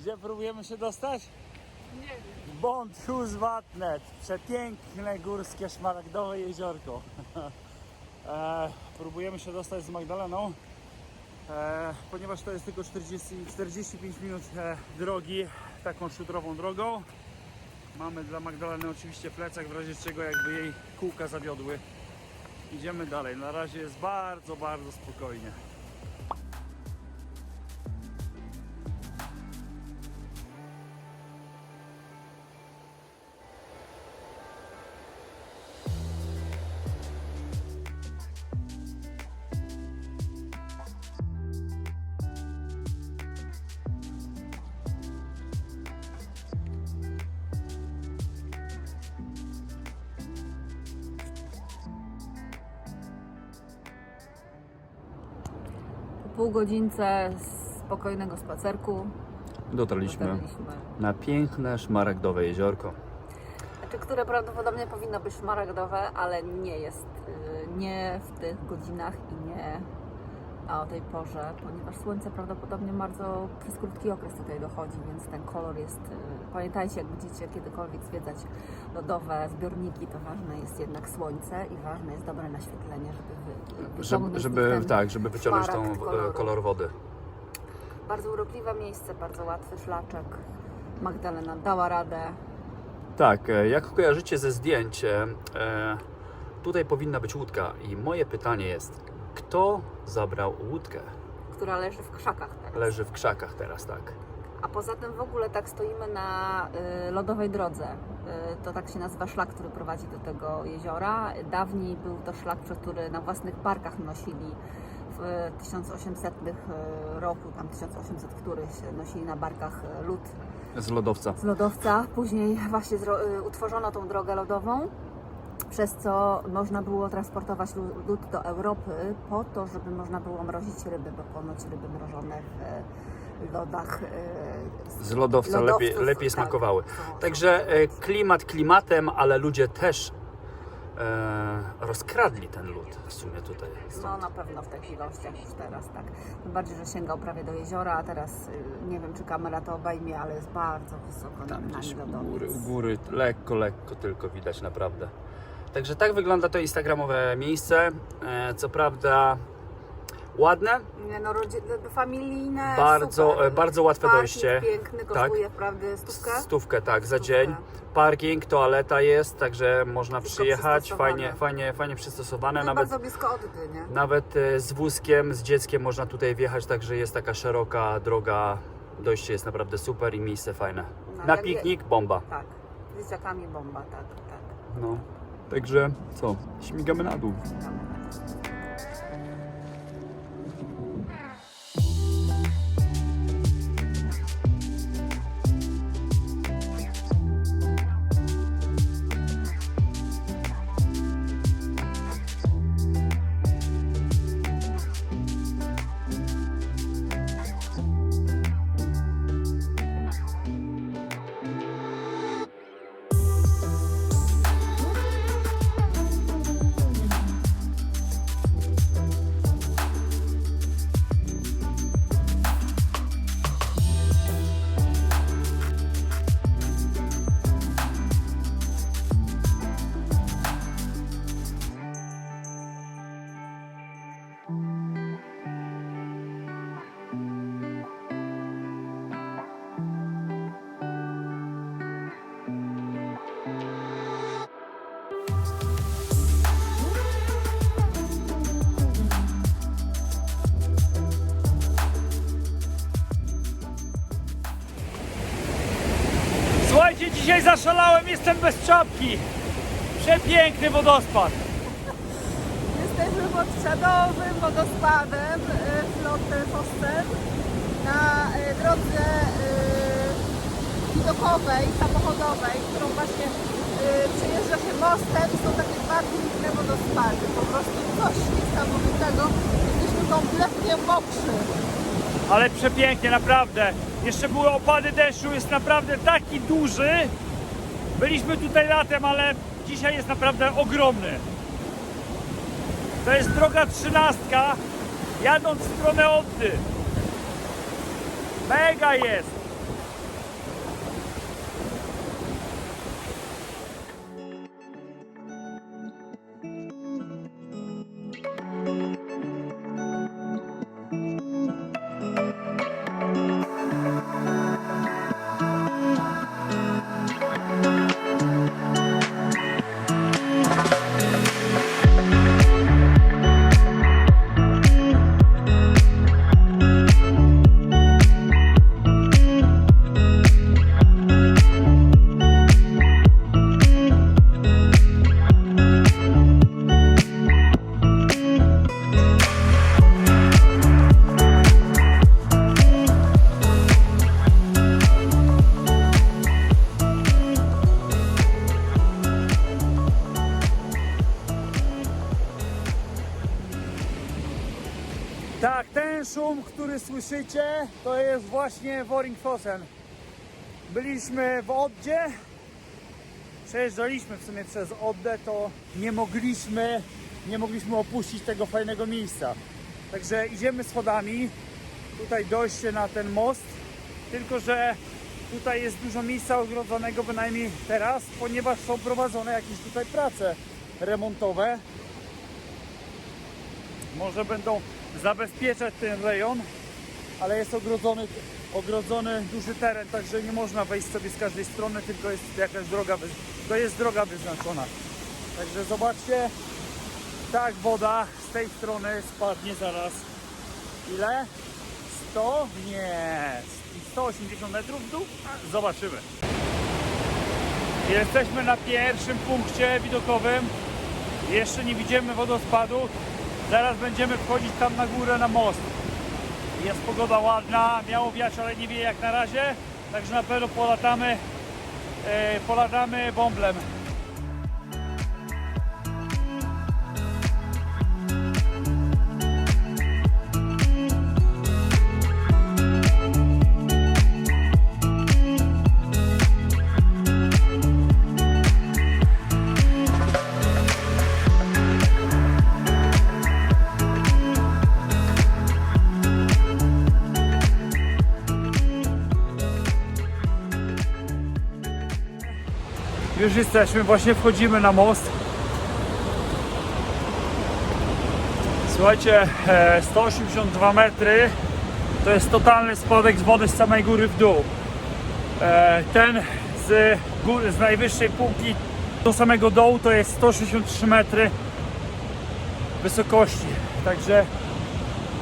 Gdzie próbujemy się dostać? Nie wiem. Bątłus-Watnet. Przepiękne górskie szmaragdowe jeziorko. e, próbujemy się dostać z Magdaleną, e, ponieważ to jest tylko 40, 45 minut e, drogi taką szutrową drogą. Mamy dla Magdaleny oczywiście plecak, w razie czego jakby jej kółka zawiodły. Idziemy dalej. Na razie jest bardzo, bardzo spokojnie. Pół godzince spokojnego spacerku Dotarliśmy dotarliśmy. na piękne szmaragdowe jeziorko. Znaczy, które prawdopodobnie powinno być szmaragdowe, ale nie jest. y, Nie w tych godzinach i nie o tej porze, ponieważ słońce prawdopodobnie bardzo przez krótki okres tutaj dochodzi, więc ten kolor jest. y, Pamiętajcie, jak będziecie kiedykolwiek zwiedzać lodowe zbiorniki, to ważne jest jednak słońce i ważne jest dobre naświetlenie, żeby Żeby, żeby, tak, żeby wyciągnąć tą szmaragd koloru. e, kolor wody. Bardzo urokliwe miejsce, bardzo łatwy szlaczek. Magdalena dała radę. Tak, e, jak kojarzycie ze zdjęć, e, e, tutaj powinna być łódka i moje pytanie jest, kto zabrał łódkę? która leży w krzakach teraz. Leży w krzakach teraz, tak. A poza tym w ogóle tak stoimy na y, lodowej drodze. Y, to tak się nazywa szlak, który prowadzi do tego jeziora. Dawniej był to szlak, przez który na własnych barkach nosili w 1800 roku, tam 1800 któryś, nosili na barkach y, lód Z lodowca. z lodowca. Później właśnie y, utworzono tą drogę lodową, przez co można było transportować lód do Europy po to, żeby można było mrozić ryby, bo ponoć ryby mrożone w lodach y, Z lodowca lepiej, lepiej tak, smakowały. są- Także e, klimat klimatem, ale ludzie też e, rozkradli ten lód w sumie tutaj. No na pewno w tych ilościach już teraz, tak. Tym bardziej, że sięgał prawie do jeziora, a teraz nie wiem, czy kamera to obejmie, ale jest bardzo wysoko Tam gdzieś u góry, u góry, lekko, lekko tylko widać naprawdę. Także tak wygląda to instagramowe miejsce. E, co prawda ładne, Nie no, familijne, Bardzo, super. e, bardzo łatwe Parking dojście. piękny, kosztuje wprawdzie stówkę. stówkę tak za Stówkę. dzień. Parking, toaleta jest, także można Wszystko przyjechać. Fajnie, fajnie, fajnie przystosowane. No Nawet, bardzo blisko Oddy, nie? nawet e, z wózkiem, z dzieckiem można tutaj wjechać, także jest taka szeroka droga. Dojście jest naprawdę super i miejsce fajne. No, Na piknik bomba. Tak, z dzieciakami bomba, tak, tak. No, także co? Śmigamy na dół. Dzisiaj zaszalałem, jestem bez czapki. Przepiękny wodospad. Jesteśmy pod śladowym wodospadem y, Flotte Foster na y, drodze y, widokowej, samochodowej, którą właśnie przejeżdża się mostem. Są takie dwa piękne wodospady. Po prostu coś niesamowitego. Jesteśmy kompletnie mokrzy. Ale przepięknie, naprawdę. Jeszcze były opady deszczu, jest naprawdę taki duży. Byliśmy tutaj latem, ale dzisiaj jest naprawdę ogromny. To jest droga trzynastka, jadąc w stronę Oddy. Mega jest. Słyszycie, to jest właśnie Woringfossen. Byliśmy w Oddzie, przejeżdżaliśmy w sumie przez Oddę, to nie mogliśmy, nie mogliśmy opuścić tego fajnego miejsca. Także idziemy schodami, tutaj dojście na ten most, tylko że tutaj jest dużo miejsca ogrodzonego, bynajmniej teraz, ponieważ są prowadzone jakieś tutaj prace remontowe. Może będą zabezpieczać ten rejon, ale jest ogrodzony, ogrodzony duży teren, także nie można wejść sobie z każdej strony, tylko jest jakaś droga, to jest droga wyznaczona. Także zobaczcie, tak woda z tej strony spadnie zaraz. Ile? 100? Nie. 180 metrów w dół? A, Zobaczymy. Jesteśmy na pierwszym punkcie widokowym. Jeszcze nie widzimy wodospadu. Zaraz będziemy wchodzić tam na górę na most. Jest pogoda ładna, miało wiać, ale nie wie jak na razie. Także na pewno polatamy, e, polatamy bąblem. Już jesteśmy, właśnie wchodzimy na most. Słuchajcie, e, 182 metry to jest totalny spadek z wody z samej góry w dół. E, Ten z, góry, z najwyższej półki do samego dołu to jest 163 metry wysokości. Także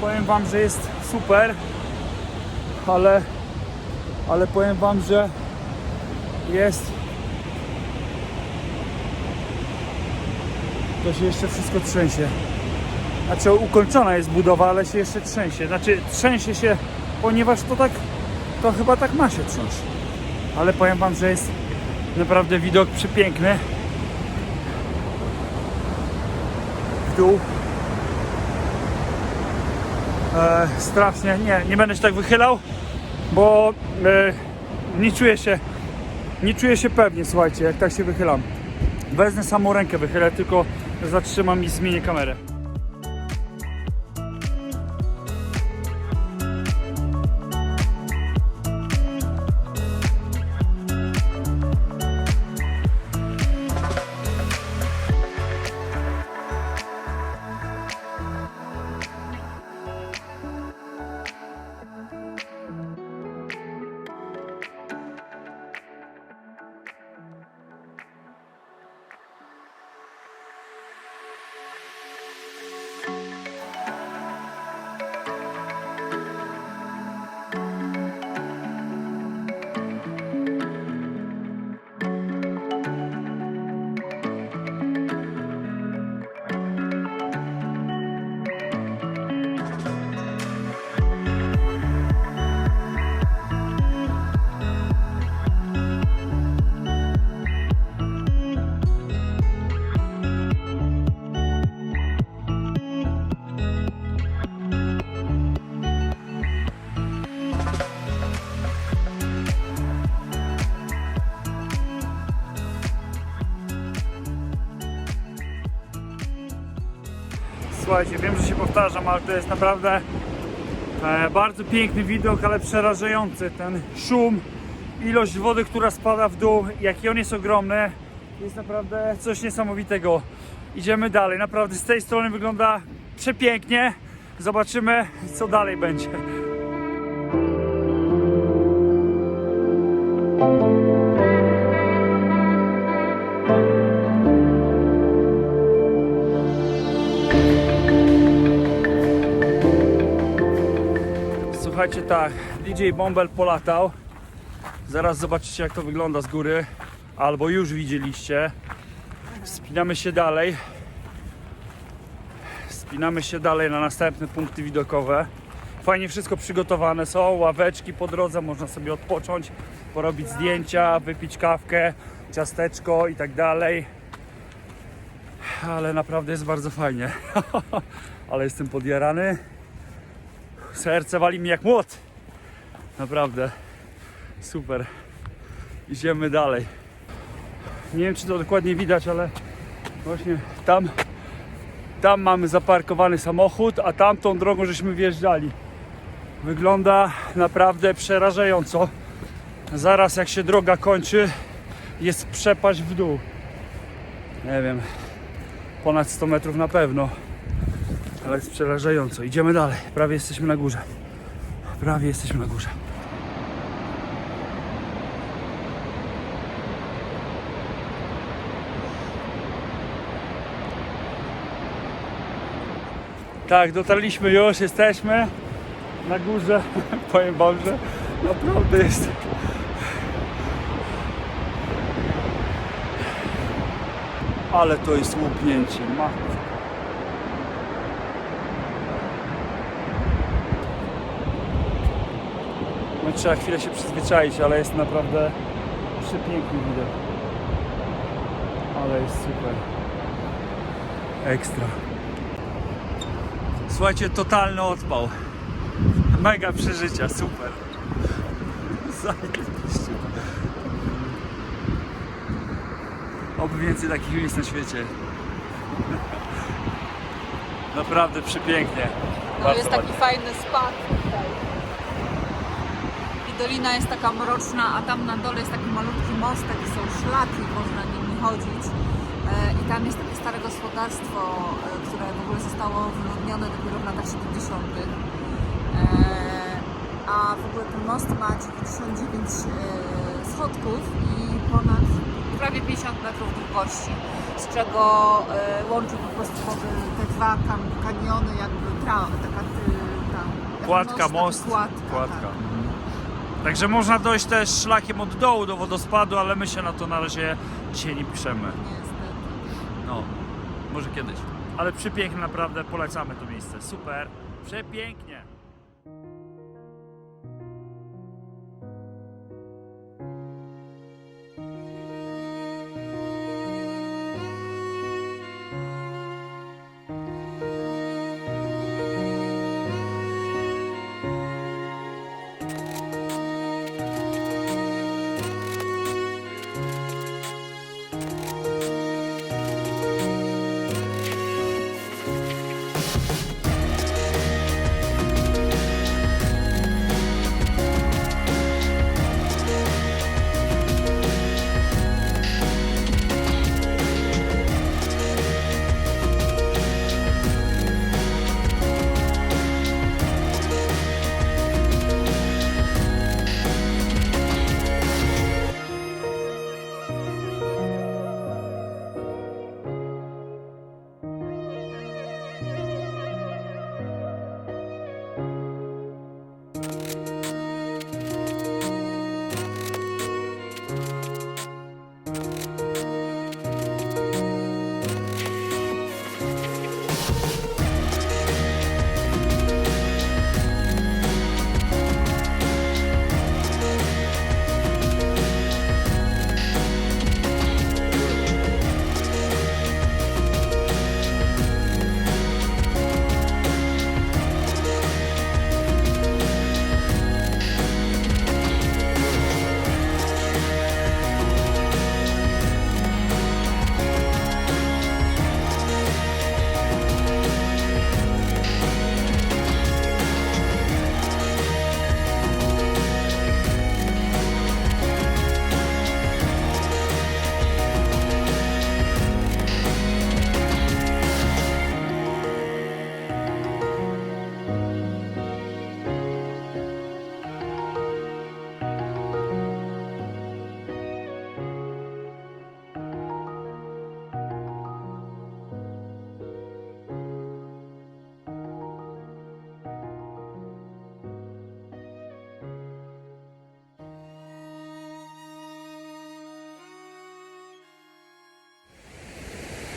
powiem Wam, że jest super, ale, ale powiem Wam, że jest to się jeszcze wszystko trzęsie. Znaczy ukończona jest budowa, ale się jeszcze trzęsie. Znaczy trzęsie się, ponieważ to tak, to chyba tak ma się trząść. Ale powiem Wam, że jest naprawdę widok przepiękny. W dół. E, strasznie, nie, nie będę się tak wychylał, bo e, nie czuję się, nie czuję się pewnie, słuchajcie, jak tak się wychylam. Wezmę samą rękę, wychylę, tylko zatrzymam i zmienię kamerę. Słuchajcie, wiem, że się powtarzam, ale to jest naprawdę e, bardzo piękny widok, ale przerażający. Ten szum, ilość wody, która spada w dół, jaki on jest ogromny, jest naprawdę coś niesamowitego. Idziemy dalej. Naprawdę z tej strony wygląda przepięknie. Zobaczymy, co dalej będzie. Tak, DJ Bombel polatał. Zaraz zobaczycie, jak to wygląda z góry, albo już widzieliście. Wspinamy się dalej. Wspinamy się dalej na następne punkty widokowe. Fajnie wszystko przygotowane są, ławeczki po drodze, można sobie odpocząć, porobić zdjęcia, wypić kawkę, ciasteczko i tak dalej. Ale naprawdę jest bardzo fajnie. Ale jestem podjarany. Serce wali mi jak młot. Naprawdę. Super. Idziemy dalej. Nie wiem czy to dokładnie widać, ale właśnie tam tam mamy zaparkowany samochód, a tamtą drogą żeśmy wjeżdżali. Wygląda naprawdę przerażająco. Zaraz jak się droga kończy, jest przepaść w dół. Nie wiem, ponad 100 metrów na pewno. Ale jest przerażająco. Idziemy dalej. Prawie jesteśmy na górze. Prawie jesteśmy na górze. Tak, dotarliśmy już, jesteśmy na górze. Powiem wam, że naprawdę jest. Ale to jest łupnięcie. Ma. Trzeba chwilę się przyzwyczaić, ale jest naprawdę przepiękny widok. Ale jest super. Ekstra. Słuchajcie, totalny odpał. Mega przeżycia, super. Zajebiście. Oby więcej takich miejsc na świecie. Naprawdę przepięknie. No Bardzo jest taki ładnie. fajny spad dolina jest taka mroczna, a tam na dole jest taki malutki mostek i są szlaki, można nimi chodzić. E, I tam jest takie stare gospodarstwo, e, które w ogóle zostało wyludnione dopiero w latach 70. E, A w ogóle ten most ma 99 e, schodków i ponad prawie 50 metrów długości, z czego łączy po prostu te dwa kan kaniony, jakby tra, taka tam, taki Płatka, most, most, płatka. Tak. Także można dojść też szlakiem od dołu do wodospadu, ale my się na to na razie dzisiaj nie piszemy. No, może kiedyś. Ale przepiękne naprawdę, polecamy to miejsce. Super, przepięknie.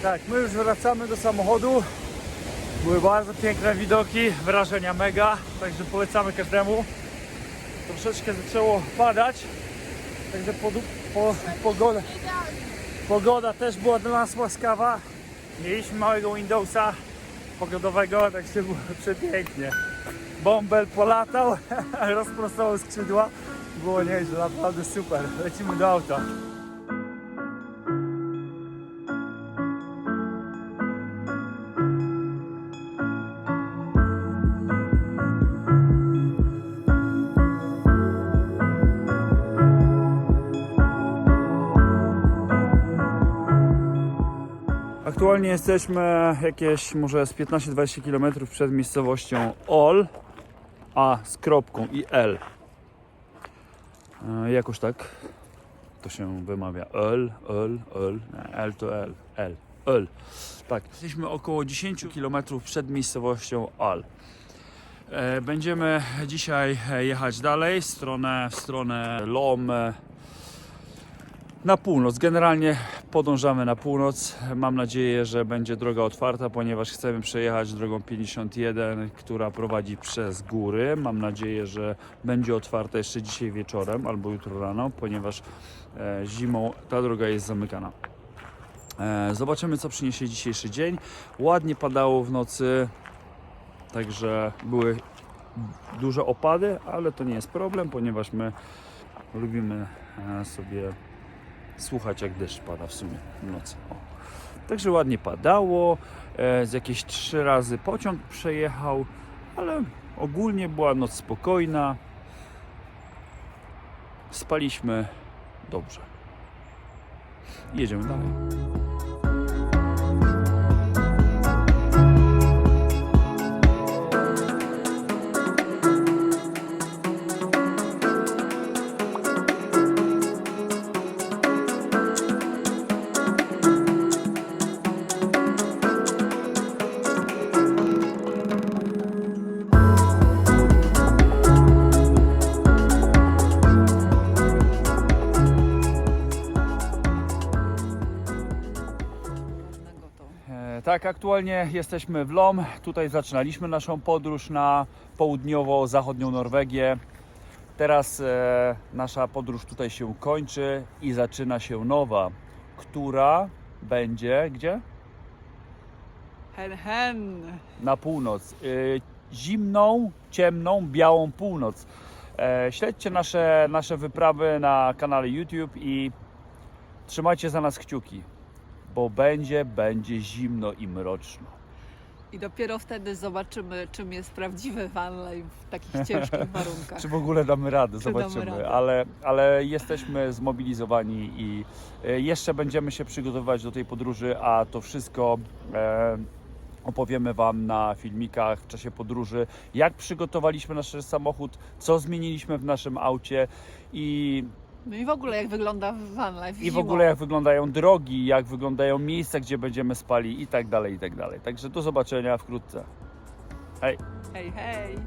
Tak, my już wracamy do samochodu. Były bardzo piękne widoki, wrażenia mega, także polecamy każdemu. Troszeczkę zaczęło padać, także pod, po, pogoda, pogoda też była dla nas łaskawa. Mieliśmy małego Windowsa pogodowego, także było przepięknie. bąbel polatał, rozprostował skrzydła. Było nieźle, naprawdę super. Lecimy do auta. Aktualnie jesteśmy jakieś może z 15-20 km przed miejscowością Ol, A z kropką i L. E, Jakoś tak to się wymawia. L, L, L, L to L, L, L. Tak, jesteśmy około 10 km przed miejscowością Al. E, Będziemy dzisiaj jechać dalej w stronę, w stronę Lom, na północ. Generalnie podążamy na północ. Mam nadzieję, że będzie droga otwarta, ponieważ chcemy przejechać drogą 51, która prowadzi przez góry. Mam nadzieję, że będzie otwarta jeszcze dzisiaj wieczorem albo jutro rano, ponieważ e, zimą ta droga jest zamykana. E, zobaczymy, co przyniesie dzisiejszy dzień. Ładnie padało w nocy, także były duże opady, ale to nie jest problem, ponieważ my lubimy e, sobie słuchać jak deszcz pada w sumie w nocy. O. Także ładnie padało, e, z jakieś trzy razy pociąg przejechał, ale ogólnie była noc spokojna. Spaliśmy dobrze. Jedziemy dalej. Tak, aktualnie jesteśmy w Lom. Tutaj zaczynaliśmy naszą podróż na południowo-zachodnią Norwegię. Teraz e, nasza podróż tutaj się kończy i zaczyna się nowa, która będzie gdzie? Hen, hen. Na północ. Y, zimną, ciemną, białą północ. E, śledźcie nasze, nasze wyprawy na kanale YouTube i trzymajcie za nas kciuki, bo będzie, będzie zimno i mroczno. I dopiero wtedy zobaczymy, czym jest prawdziwy van life w takich ciężkich warunkach. Czy w ogóle damy radę, Czy damy zobaczymy. radę. Ale, ale jesteśmy zmobilizowani i e, jeszcze będziemy się przygotowywać do tej podróży, a to wszystko e, opowiemy Wam na filmikach w czasie podróży, jak przygotowaliśmy nasz samochód, co zmieniliśmy w naszym aucie i, No i w ogóle jak wygląda van life i w zimą. ogóle jak wyglądają drogi, jak wyglądają miejsca, gdzie będziemy spali i tak dalej, i tak dalej. Także do zobaczenia wkrótce. Hej! Hej, hej.